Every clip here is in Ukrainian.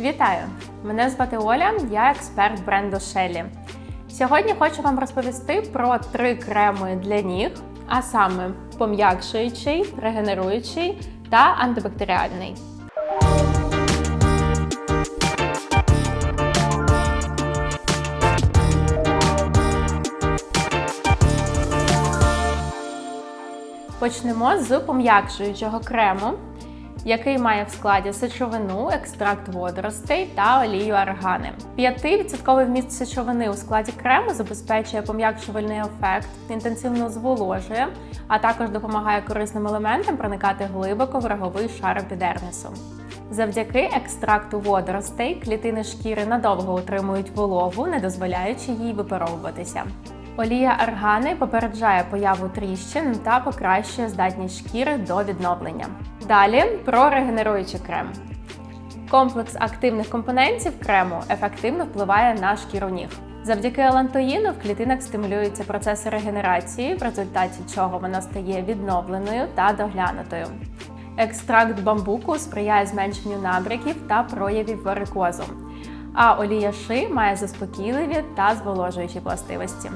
Вітаю! Мене звати Оля, я експерт бренду Shelly. Сьогодні хочу вам розповісти про три креми для ніг, а саме пом'якшуючий, регенеруючий та антибактеріальний. Почнемо з пом'якшуючого крему, який має в складі сечовину, екстракт водоростей та олію аргани. 5% вміст сечовини у складі крему забезпечує пом'якшувальний ефект, інтенсивно зволожує, а також допомагає корисним елементам проникати глибоко в роговий шар епідермісу. Завдяки екстракту водоростей клітини шкіри надовго утримують вологу, не дозволяючи їй випаровуватися. Олія аргани попереджає появу тріщин та покращує здатність шкіри до відновлення. Далі про регенеруючий крем. Комплекс активних компонентів крему ефективно впливає на шкіру ніг. Завдяки елантоїну в клітинах стимулюються процеси регенерації, в результаті чого вона стає відновленою та доглянутою. Екстракт бамбуку сприяє зменшенню набряків та проявів варикозу, а олія ши має заспокійливі та зволожуючі властивості.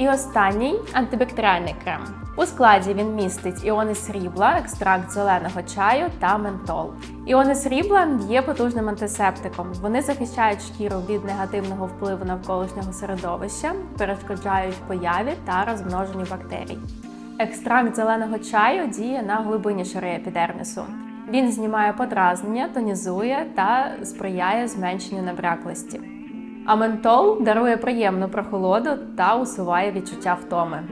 І останній антибактеріальний крем. У складі він містить іони срібла, екстракт зеленого чаю та ментол. Іони срібла є потужним антисептиком. Вони захищають шкіру від негативного впливу навколишнього середовища, перешкоджають появі та розмноженню бактерій. Екстракт зеленого чаю діє на глибині шари епідермісу. Він знімає подразнення, тонізує та сприяє зменшенню набряклості. А ментол дарує приємну прохолоду та усуває відчуття втоми.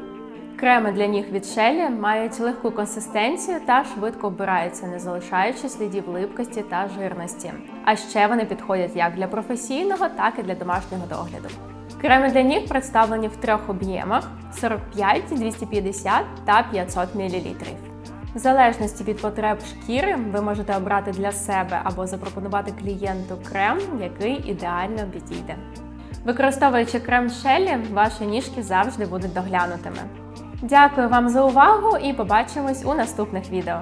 Креми для ніг від Шелі мають легку консистенцію та швидко вбираються, не залишаючи слідів липкості та жирності. А ще вони підходять як для професійного, так і для домашнього догляду. Креми для ніг представлені в трьох об'ємах: 45, 250 та 500 мл. В залежності від потреб шкіри ви можете обрати для себе або запропонувати клієнту крем, який ідеально підійде. Використовуючи крем Шелі, ваші ніжки завжди будуть доглянутими. Дякую вам за увагу і побачимось у наступних відео.